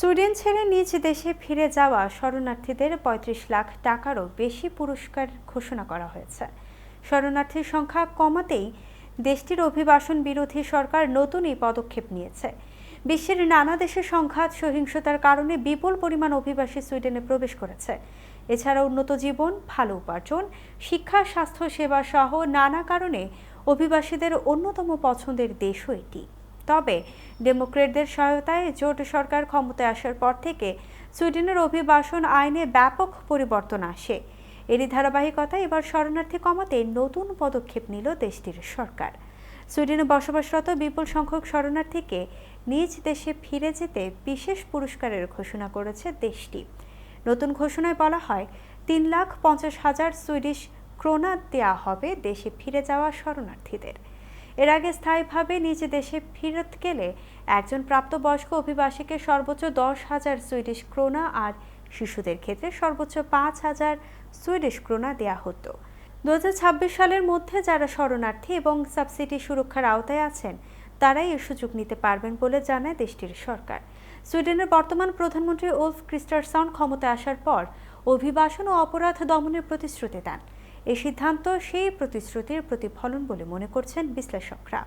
Sweden ছেড়ে নিজ দেশে ফিরে যাওয়া শরণার্থীদের পঁয়ত্রিশ লাখ টাকারও বেশি পুরস্কার ঘোষণা করা হয়েছে। শরণার্থীর সংখ্যা কমাতেই দেশটির অভিবাসন বিরোধী সরকার নতুন এই পদক্ষেপ নিয়েছে। বিশ্বের নানা দেশে সংঘাত, সহিংসতার কারণে বিপুল পরিমাণ অভিবাসী সুইডেনে প্রবেশ করেছে। এছাড়া উন্নত জীবন, ভালো উপার্জন, শিক্ষা স্বাস্থ্য সেবা সহ নানা কারণে অভিবাসীদের অন্যতম পছন্দের দেশও এটি। তবে ডেমোক্রেটদের সহায়তায় জোট সরকার ক্ষমতায় আসার পর থেকে সুইডেনের অভিবাসন আইনে ব্যাপক পরিবর্তন আসে। এরই ধারাবাহিকতা এবার শরণার্থী কমাতে নতুন পদক্ষেপ নিল দেশটির সরকার। সুইডেনে বসবাসরত বিপুল সংখ্যক শরণার্থীকে নিজ দেশে ফিরে যেতে বিশেষ পুরস্কারের ঘোষণা করেছে দেশটি। নতুন ঘোষণায় বলা হয়, তিন লাখ পঞ্চাশ হাজার সুইডিশ ক্রোনা দেওয়া হবে দেশে ফিরে যাওয়া শরণার্থীদের। এর আগে স্থায়ীভাবে নিজ দেশে ফেরত গেলে একজন প্রাপ্তবয়স্ক অভিবাসীকে সর্বোচ্চ দশ হাজার সুইডিশ ক্রোনা আর শিশুদের ক্ষেত্রে সর্বোচ্চ পাঁচ হাজার সুইডিশ ক্রোনা দেওয়া হতো। দুহাজার ছাব্বিশ সালের মধ্যে যারা শরণার্থী এবং সাবসিডি সুরক্ষার আওতায় আছেন, তারাই এ সুযোগ নিতে পারবেন বলে জানায় দেশটির সরকার। সুইডেনের বর্তমান প্রধানমন্ত্রী ওলফ ক্রিস্টারসন ক্ষমতায় আসার পর অভিবাসন ও অপরাধ দমনের প্রতিশ্রুতি দেন। এই সিদ্ধান্ত সেই প্রতিশ্রুতির প্রতিফলন বলে মনে করছেন বিশ্লেষকরা।